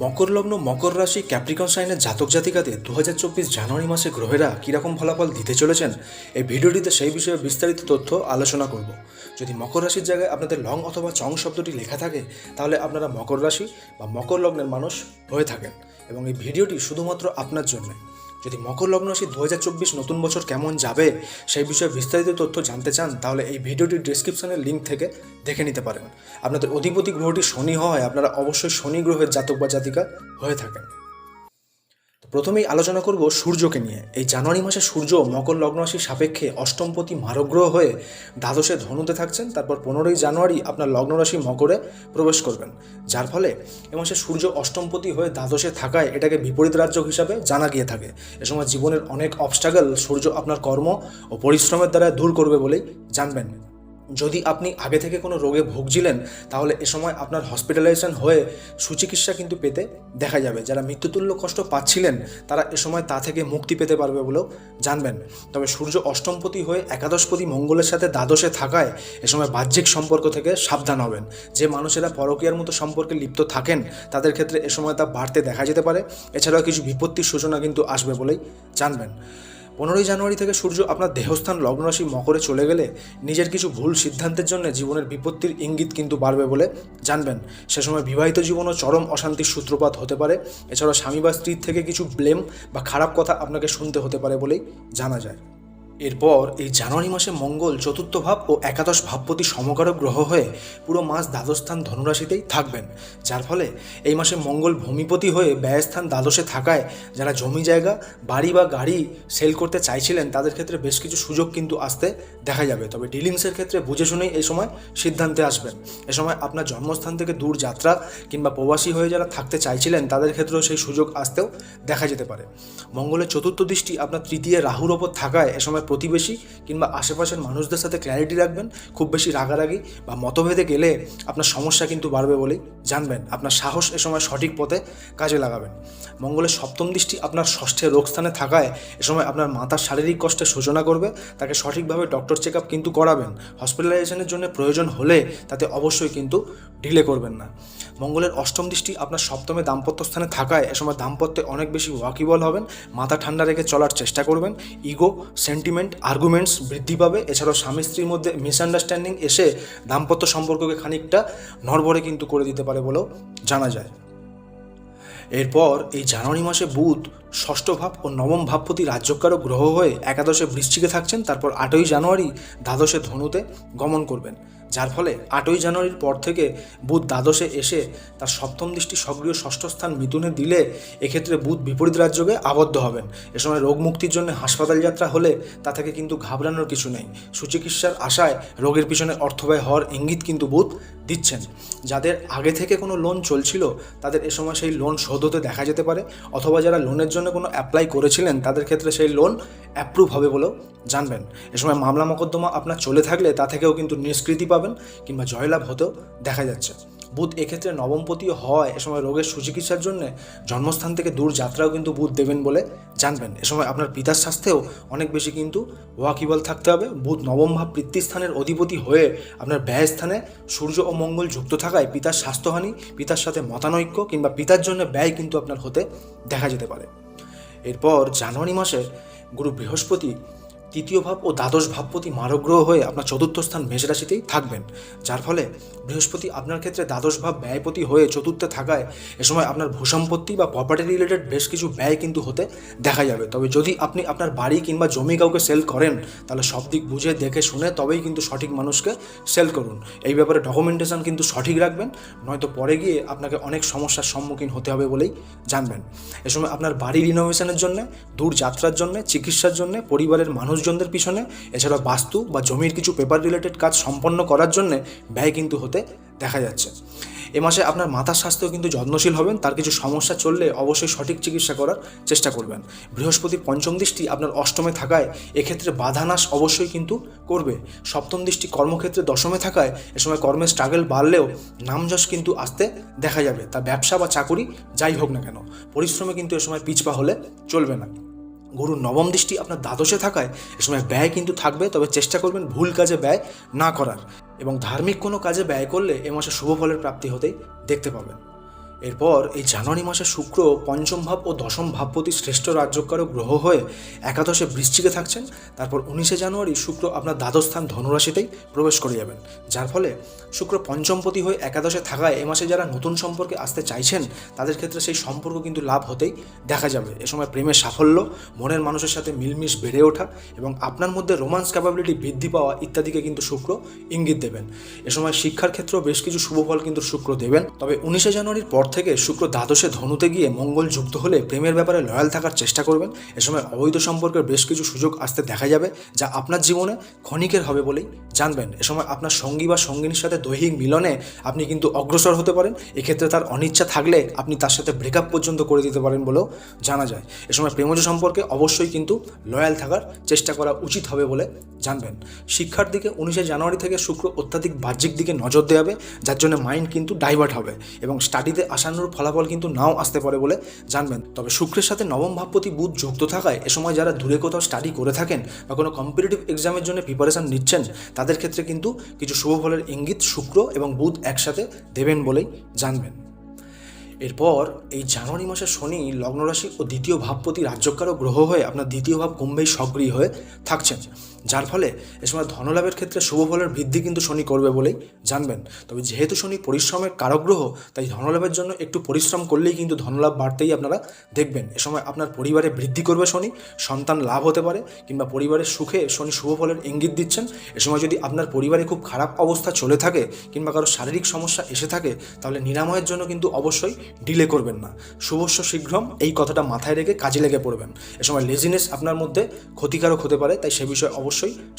মকর লগ্ন মকর রাশি ক্যাপ্রিকন সাইনের জাতক জাতিকাতে দু হাজার চব্বিশ জানুয়ারি মাসে গ্রহেরা কীরকম ফলাফল দিতে চলেছেন, এই ভিডিওটিতে সেই বিষয়ে বিস্তারিত তথ্য আলোচনা করব। যদি মকর রাশির জায়গায় আপনাদের লং অথবা চং শব্দটি লেখা থাকে, তাহলে আপনারা মকর রাশি বা মকর লগ্নের মানুষ হয়ে থাকেন এবং এই ভিডিওটি শুধুমাত্র আপনার জন্য। যদি মকর লগ্ন রাশি দু হাজার চব্বিশ নতুন বছর কেমন যাবে সেই বিষয়ে বিস্তারিত তথ্য জানতে চান, তাহলে এই ভিডিওটি ডিসক্রিপশনের লিঙ্ক থেকে দেখে নিতে পারেন। আপনাদের অধিপতি গ্রহটি শনি হওয়ায় আপনারা অবশ্যই শনি গ্রহের জাতক বা জাতিকা হয়ে থাকেন। প্রথমেই আলোচনা করব সূর্যকে নিয়ে। এই জানুয়ারি মাসে সূর্য মকর লগ্ন রাশির সাপেক্ষে অষ্টমপতি মারগ্রহ হয়ে দ্বাদশে ধনুতে থাকছেন। তারপর পনেরোই জানুয়ারি আপনার লগ্ন রাশি মকরে প্রবেশ করবেন। যার ফলে এ মাসে সূর্য অষ্টমপতি হয়ে দ্বাদশে থাকায় এটাকে বিপরীত রাজ্য হিসাবে জানা গিয়ে থাকে। এ সময় জীবনের অনেক অবস্ট্রাগল সূর্য আপনার কর্ম ও পরিশ্রমের দ্বারা দূর করবে বলেই জানবেন। যদি আপনি আগে থেকে কোনো রোগে ভুগছিলেন, তাহলে এ সময় আপনার হসপিটালাইজেশন হয়ে সুচিকিৎসা কিন্তু পেতে দেখা যাবে। যারা মৃত্যুতুল্য কষ্ট পাচ্ছিলেন, তারা এ সময় তা থেকে মুক্তি পেতে পারবে বলেও জানবেন। তবে সূর্য অষ্টমপতি হয়ে একাদশপতি মঙ্গলের সাথে দ্বাদশে থাকায় এ সময় বাহ্যিক সম্পর্ক থেকে সাবধান হবেন। যে মানুষেরা পরকীয়ার মতো সম্পর্কে লিপ্ত থাকেন, তাদের ক্ষেত্রে এ সময় তা বাড়তে দেখা যেতে পারে। এছাড়াও কিছু বিপত্তির সূচনা কিন্তু আসবে বলেই জানবেন। পনেরোই জানুয়ারি থেকে সূর্য আপনার দেহস্থান লগ্নরাশি মকরে চলে গেলে নিজের কিছু ভুল সিদ্ধান্তের জন্য জীবনের বিপত্তির ইঙ্গিত কিন্তু বাড়বে বলে জানবেন। সে সময় বিবাহিত জীবনও চরম অশান্তির সূত্রপাত হতে পারে। এছাড়া স্বামী বা স্ত্রীর থেকে কিছু ব্লেম বা খারাপ কথা আপনাকে শুনতে হতে পারে বলেই জানা যায়। এরপর এই জানুয়ারি মাসে মঙ্গল, চতুর্থ ভাব ও একাদশ ভাবপতি সমকারক গ্রহ হয়ে পুরো মাস দ্বাদশস্থান ধনুরাশিতেই থাকবেন। যার ফলে এই মাসে মঙ্গল ভূমিপতি হয়ে ব্যয়স্থান দ্বাদশে থাকায় যারা জমি জায়গা, বাড়ি বা গাড়ি সেল করতে চাইছিলেন, তাদের ক্ষেত্রে বেশ কিছু সুযোগ কিন্তু আসতে দেখা যাবে। তবে ডিলিংসের ক্ষেত্রে বুঝে শুনেই এই সময় সিদ্ধান্তে আসবেন। এ সময় আপনার জন্মস্থান থেকে দূর যাত্রা কিংবা প্রবাসী হয়ে যারা থাকতে চাইছিলেন, তাদের ক্ষেত্রেও সেই সুযোগ আসতেও দেখা যেতে পারে। মঙ্গলের চতুর্থ দৃষ্টি আপনার তৃতীয় রাহুর ওপর থাকায় এ সময় প্রতিবেশী কিংবা আশেপাশের মানুষদের সাথে ক্ল্যারিটি রাখবেন, খুব বেশি রাগারাগি বা মতভেদে গেলে আপনার সমস্যা কিন্তু বাড়বে বলেই জানবেন। আপনার সাহস এ সময় সঠিক পথে কাজে লাগাবেন। মঙ্গলের সপ্তম দৃষ্টি আপনার ষষ্ঠে রোগস্থানে থাকায় এ সময় আপনার মাথার শারীরিক কষ্টে সূচনা করবে, তাকে সঠিকভাবে ডক্টর চেক আপ কিন্তু করাবেন। হসপিটালাইজেশনের জন্য প্রয়োজন হলে তাতে অবশ্যই কিন্তু ডিলে করবেন না। মঙ্গলের অষ্টম দৃষ্টি আপনার সপ্তমে দাম্পত্য স্থানে থাকায় এ সময় দাম্পত্যে অনেক বেশি ওয়াকিবল হবেন, মাথা ঠান্ডা রেখে চলার চেষ্টা করবেন ইগো সেন্টিমেন্ট আর্গুমেন্টস বৃদ্ধি পাবে। এছাড়াও স্বামী স্ত্রীর মধ্যে মিসআন্ডারস্ট্যান্ডিং এসে দাম্পত্য সম্পর্ককে খানিকটা নড়বড়ে কিন্তু করে দিতে পারে বলেও জানা যায়। এরপর এই জানুয়ারি মাসে বুধ ষষ্ঠ ভাব ও নবম ভাব প্রতি রাজ্যকারক গ্রহ হয়ে একাদশে বৃশ্চিকে থাকছেন। তারপর আটই জানুয়ারি দ্বাদশে ধনুতে গমন করবেন। যার ফলে আটই জানুয়ারির পর থেকে বুধ দ্বাদশে এসে তার সপ্তম দৃষ্টি সক্রিয় ষষ্ঠ স্থান মিথুনে দিলে এক্ষেত্রে বুধ বিপরীত রাজ্যকে আবদ্ধ হবেন। এ সময় রোগ মুক্তির জন্য হাসপাতাল যাত্রা হলে তা থেকে কিন্তু ঘাবড়ানোর কিছু নেই। সুচিকিৎসার আশায় রোগের পিছনে অর্থব্যয় হওয়ার ইঙ্গিত কিন্তু বুধ দিচ্ছেন। যাদের আগে থেকে কোনো লোন চলছিল, তাদের এ সময় সেই লোন শোধ হতে দেখা যেতে পারে, অথবা যারা লোনের জন্য কোনো অ্যাপ্লাই করেছিলেন, তাদের ক্ষেত্রে সেই লোন অ্যাপ্রুভ হবে বলেও জানবেন। এ সময় মামলা মোকদ্দমা আপনার চলে থাকলে তা থেকেও কিন্তু নিষ্কৃতি পাবেন কিংবা জয়লাভ হতেও দেখা যাচ্ছে। বুধ এক্ষেত্রে নবমপতিও হয় এ সময় রোগের সুচিকিৎসার জন্য জন্মস্থান থেকে দূর যাত্রাও কিন্তু বুধ দেবেন বলে জানবেন। এ সময় আপনার পিতার স্বাস্থ্যেও অনেক বেশি কিন্তু ওয়াকিবল থাকতে হবে। বুধ নবম ভাব বৃত্তিস্থানের অধিপতি হয়ে আপনার ব্যয়স্থানে সূর্য ও মঙ্গল যুক্ত থাকায় পিতার স্বাস্থ্যহানি, পিতার সাথে মতানৈক্য কিংবা পিতার জন্য ব্যয় কিন্তু আপনার হতে দেখা যেতে পারে। এরপর জানুয়ারি মাসে গুরু বৃহস্পতি তৃতীয় ভাব ও দ্বাদশ ভাবপতি মারগ্রহ হয়ে আপনার চতুর্থ স্থান মেষ রাশিতেই থাকবেন। যার ফলে বৃহস্পতি আপনার ক্ষেত্রে দ্বাদশ ভাব ব্যয়পতি হয়ে চতুর্থে থাকায় এ সময় আপনার ভূসম্পত্তি বা প্রপার্টি রিলেটেড বেশ কিছু ব্যয় কিন্তু হতে দেখা যাবে। তবে যদি আপনি আপনার বাড়ি কিংবা জমি কাউকে সেল করেন, তাহলে সব দিক বুঝে, দেখে, শুনে তবেই কিন্তু সঠিক মানুষকে সেল করুন। এই ব্যাপারে ডকুমেন্টেশন কিন্তু সঠিক রাখবেন, নয়তো পরে গিয়ে আপনাকে অনেক সমস্যার সম্মুখীন হতে হবে বলেই জানবেন। এ সময় আপনার বাড়ি রিনোভেশনের জন্য, দূর যাত্রার জন্য, চিকিৎসার জন্য, পরিবারের মানুষজনদের পিছনে। এছাড়া বাস্তু বা জমির কিছু পেপার রিলেটেড কাজ সম্পন্ন করার জন্য ব্যয় কিন্তু হতে দেখা যাচ্ছে। এ মাসে আপনার মাথার স্বাস্থ্য কিন্তু যত্নশীল হবেন, তার কিছু সমস্যা চললে অবশ্যই সঠিক চিকিৎসা করার চেষ্টা করবেন। বৃহস্পতির পঞ্চম দৃষ্টি আপনার অষ্টমে থাকায়, এক্ষেত্রে বাধা নাশ অবশ্যই কিন্তু করবে। সপ্তম দৃষ্টি কর্মক্ষেত্রে দশমে থাকায়, এ সময় কর্মের স্ট্রাগল বাড়লেও নামযশ কিন্তু আসতে দেখা যাবে। তা ব্যবসা বা চাকুরি যাই হোক না কেন, পরিশ্রমে কিন্তু এ সময় পিছপা হলে চলবে না। গুরুর নবম দৃষ্টি আপনার দ্বাদশে থাকায় এ সময় ব্যয় কিন্তু থাকবে, তবে চেষ্টা করবেন ভুল কাজে ব্যয় না করার। এবং ধার্মিক কোনো কাজে ব্যয় করলে এ মাসে শুভ ফলের প্রাপ্তি হতেই দেখতে পাবেন। এরপর এই জানুয়ারি মাসে শুক্র পঞ্চম ভাব ও দশম ভাবপতি শ্রেষ্ঠ রাজ্যকারক গ্রহ হয়ে একাদশে বৃশ্চিকে থাকছেন। তারপর উনিশে জানুয়ারি শুক্র আপনার দ্বাদশ স্থান ধনুরাশিতেই প্রবেশ করে যাবেন। যার ফলে শুক্র পঞ্চমপতি হয়ে একাদশে থাকায় এ মাসে যারা নতুন সম্পর্কে আসতে চাইছেন, তাদের ক্ষেত্রে সেই সম্পর্ক কিন্তু লাভ হতেই দেখা যাবে। এ সময় প্রেমের সাফল্য, মনের মানুষের সাথে মিলমিশ বেড়ে ওঠা এবং আপনার মধ্যে রোমান্স ক্যাপাবিলিটি বৃদ্ধি পাওয়া ইত্যাদিকে কিন্তু শুক্র ইঙ্গিত দেবেন। এ সময় শিক্ষার ক্ষেত্রেও বেশ কিছু শুভ ফল কিন্তু শুক্র দেবেন। তবে উনিশে জানুয়ারির পর থেকে শুক্র দ্বাদশে ধনুতে গিয়ে মঙ্গল যুক্ত হলে প্রেমের ব্যাপারে লয়াল থাকার চেষ্টা করবেন। এ সময় অবৈধ সম্পর্কের বেশ কিছু সুযোগ আসতে দেখা যাবে, যা আপনার জীবনে ক্ষণিকের হবে বলেই জানবেন। এ সময় আপনার সঙ্গী বা সঙ্গিনীর সাথে দৈহিক মিলনে আপনি কিন্তু অগ্রসর হতে পারেন। এক্ষেত্রে তার অনিচ্ছা থাকলে আপনি তার সাথে ব্রেকআপ পর্যন্ত করে দিতে পারেন বলেও জানা যায়। এ সময় প্রেমজ সম্পর্কে অবশ্যই কিন্তু লয়াল থাকার চেষ্টা করা উচিত হবে বলে জানবেন। শিক্ষার দিকে উনিশে জানুয়ারি থেকে শুক্র অত্যাধিক বাহ্যিক দিকে নজর দেওয়াবে, যার জন্য মাইন্ড কিন্তু ডাইভার্ট হবে এবং স্টাডিতে আসানোর ফলাফল কিন্তু নাও আসতে পারে বলে জানবেন। তবে শুক্রের সাথে নবম ভাবপতি বুধ যুক্ত থাকায় এ সময় যারা দূরে কোথাও স্টাডি করে থাকেন বা কোনো কম্পিটিটিভ এক্সামের জন্য প্রিপারেশন নিচ্ছেন, তাদের ক্ষেত্রে কিন্তু কিছু শুভ ফলের ইঙ্গিত শুক্র এবং বুধ একসাথে দেবেন বলেই জানবেন। এরপর এই জানুয়ারি মাসে শনি লগ্নরাশি ও দ্বিতীয় ভাবপতি রাজ্যকারক গ্রহ হয়ে আপনার দ্বিতীয় ভাব কুম্ভেই সক্রিয় হয়ে থাকছেন। যার ফলে এ সময় ধনলাভের ক্ষেত্রে শুভ ফলের বৃদ্ধি কিন্তু শনি করবে বলেই জানবেন। তবে যেহেতু শনি পরিশ্রমের কারগ্রহ তাই ধনলাভের জন্য একটু পরিশ্রম করলেই কিন্তু ধনলাভ বাড়তেই আপনারা দেখবেন। এ সময় আপনার পরিবারে বৃদ্ধি করবে শনি, সন্তান লাভ হতে পারে কিংবা পরিবারের সুখে শনি শুভ ফলের ইঙ্গিত দিচ্ছেন। এ সময় যদি আপনার পরিবারে খুব খারাপ অবস্থা চলে থাকে কিংবা কারও শারীরিক সমস্যা এসে থাকে, তাহলে নিরাময়ের জন্য কিন্তু অবশ্যই ডিলে করবেন না। শুভস্য শীঘ্রম এই কথাটা মাথায় রেখে কাজে লেগে পড়বেন। এ সময় লেজিনেস আপনার মধ্যে ক্ষতিকারক হতে পারে, তাই সে বিষয়ে অবশ্যই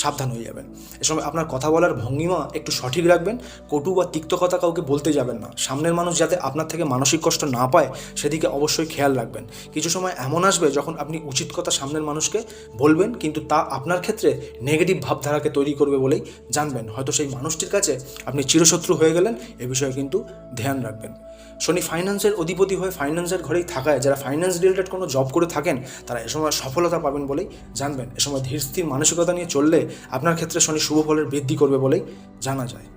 সাবধান হয়ে যাবেন। এ সময় আপনার কথা বলার ভঙ্গিমা একটু সঠিক রাখবেন, কটু বা তিক্ত কথা কাউকে বলতে যাবেন না। সামনের মানুষ যাতে আপনার থেকে মানসিক কষ্ট না পায়, সেদিকে অবশ্যই খেয়াল রাখবেন। কিছু সময় এমন আসবে যখন আপনি উচিত কথা সামনের মানুষকে বলবেন, কিন্তু তা আপনার ক্ষেত্রে নেগেটিভ ভাবধারাকে তৈরি করবে বলেই জানবেন। হয়তো সেই মানুষটির কাছে আপনি চিরশত্রু হয়ে গেলেন, এ বিষয়ে কিন্তু ধ্যান রাখবেন। শনি ফাইন্যান্সের অধিপতি হয়ে ফাইন্যান্সের ঘরেই থাকায়, যারা ফাইন্যান্স রিলেটেড কোনো জব করে থাকেন, তারা এ সময় সফলতা পাবেন বলেই জানবেন। এ সময় ধীর স্থির মানসিকতা নিয়ে চললে আপনার ক্ষেত্রে শনি শুভ ফলের বৃদ্ধি করবে বলেই জানা যায়।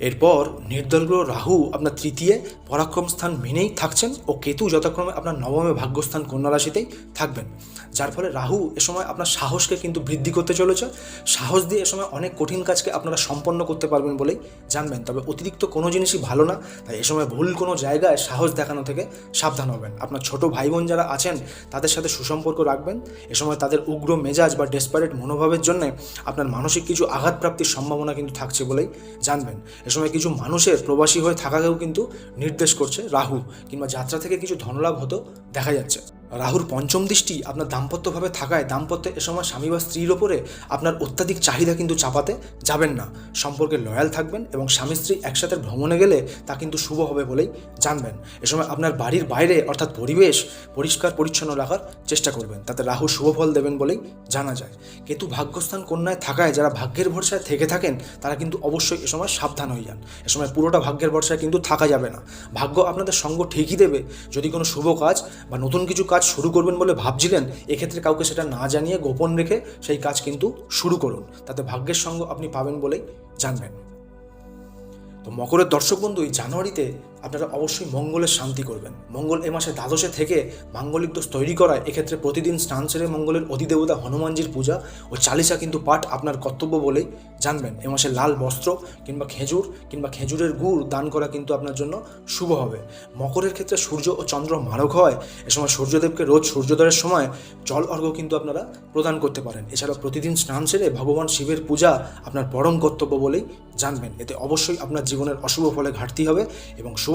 এরপর নির্দল গ্রহ রাহু আপনার তৃতীয় পরাক্রম স্থান মেনেই থাকছেন ও কেতু যথাক্রমে আপনার নবমে ভাগ্যস্থান কন্যা রাশিতেই থাকবেন। যার ফলে রাহু এ সময় আপনার সাহসকে কিন্তু বৃদ্ধি করতে চলেছে। সাহস দিয়ে এ সময় অনেক কঠিন কাজকে আপনারা সম্পন্ন করতে পারবেন বলেই জানবেন। তবে অতিরিক্ত কোনো জিনিসই ভালো না, তাই এ সময় ভুল কোনো জায়গায় সাহস দেখানো থেকে সাবধান হবেন। আপনার ছোট ভাই বোন যারা আছেন, তাদের সাথে সুসম্পর্ক রাখবেন। এ সময় তাদের উগ্র মেজাজ বা ডেসপারেট মনোভাবের জন্য আপনার মানসিক কিছু আঘাতপ্রাপ্তির সম্ভাবনা কিন্তু থাকছে বলেই জানবেন। এ সময় কিছু মানুষের প্রবাসী হয়ে থাকাকেও কিন্তু নির্দেশ করছে রাহু কিংবা যাত্রা থেকে কিছু ধনলাভ হতেও দেখা যাচ্ছে। রাহুর পঞ্চম দৃষ্টি আপনার দাম্পত্যভাবে থাকায় দাম্পত্যে এ সময় স্বামী বা স্ত্রীর ওপরে আপনার অত্যাধিক চাহিদা কিন্তু চাপাতে যাবেন না। সম্পর্কে লয়াল থাকবেন এবং স্বামী স্ত্রী একসাথে ভ্রমণে গেলে তা কিন্তু শুভ হবে বলেই জানবেন। এ সময় আপনার বাড়ির বাইরে অর্থাৎ পরিবেশ পরিষ্কার পরিচ্ছন্ন রাখার চেষ্টা করবেন। তাতে রাহু শুভ ফল দেবেন বলেই জানা যায়। কেতু ভাগ্যস্থান কন্যায় থাকায় যারা ভাগ্যের ভরসায় থেকে থাকেন, তারা কিন্তু অবশ্যই এ সময় সাবধান হয়ে যান। এ সময় পুরোটা ভাগ্যের ভরসায় কিন্তু থাকা যাবে না। ভাগ্য আপনাদের সঙ্গ ঠিকই দেবে। যদি কোনো শুভ কাজ বা নতুন কিছু কাজ শুরু করবেন বলে ভাবছিলেন, এক্ষেত্রে কাউকে সেটা না জানিয়ে গোপন রেখে সেই কাজ কিন্তু শুরু করুন। তাতে ভাগ্যের সঙ্গ আপনি পাবেন বলেই জানবেন। তো মকরের দর্শক বন্ধু, এই জানুয়ারিতে আপনারা অবশ্যই মঙ্গলের শান্তি করবেন। মঙ্গল এ মাসে দ্বাদশে থেকে মাঙ্গলিক দোষ তৈরি করায় এক্ষেত্রে প্রতিদিন স্নান সেরে মঙ্গলের অধিদেবতা হনুমানজির পূজা ও চালিসা কিন্তু পাঠ আপনার কর্তব্য বলেই জানবেন। এ মাসে লাল বস্ত্র কিংবা খেজুর কিংবা খেজুরের গুড় দান করা কিন্তু আপনার জন্য শুভ হবে। মকরের ক্ষেত্রে সূর্য ও চন্দ্র মারক হয়। এ সময় সূর্যদেবকে রোজ সূর্যোদয়ের সময় জল অর্ঘ্য কিন্তু আপনারা প্রদান করতে পারেন। এছাড়া প্রতিদিন স্নান সেরে ভগবান শিবের পূজা আপনার পরম কর্তব্য বলেই জানবেন। এতে অবশ্যই আপনার জীবনের অশুভ ফলে ঘাটতি হবে এবং শুভ